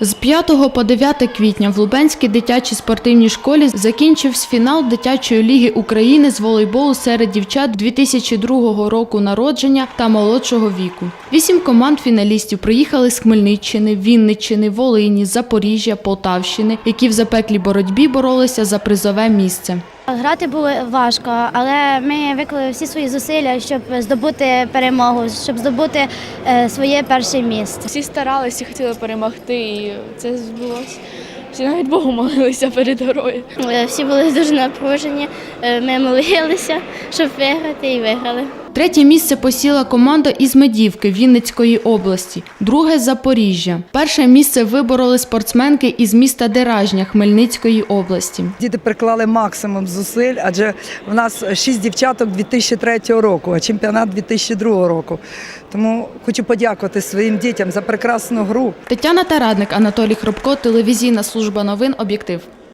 З 5 по 9 квітня в Лубенській дитячій спортивній школі закінчився фінал дитячої ліги України з волейболу серед дівчат 2002 року народження та молодшого віку. Вісім команд фіналістів приїхали з Хмельниччини, Вінниччини, Волині, Запоріжжя, Полтавщини, які в запеклій боротьбі боролися за призове місце. Грати було важко, але ми виклали всі свої зусилля, щоб здобути перемогу, щоб здобути е, своє перше місце. Всі старалися, хотіли перемогти, і це збулося. Всі навіть Богу молилися перед грою. Е, Всі були дуже напружені. е, Ми молилися, щоб виграти, і виграли. Третє місце посіла команда із Медівки Вінницької області, друге Запоріжжя. Перше місце вибороли спортсменки із міста Деражня Хмельницької області. Діти приклали максимум зусиль, адже в нас шість дівчаток 2003 року, а чемпіонат 2002 року. Тому хочу подякувати своїм дітям за прекрасну гру. Тетяна Тарадник, Анатолій Хробко, телевізійна служба новин Об'єктив.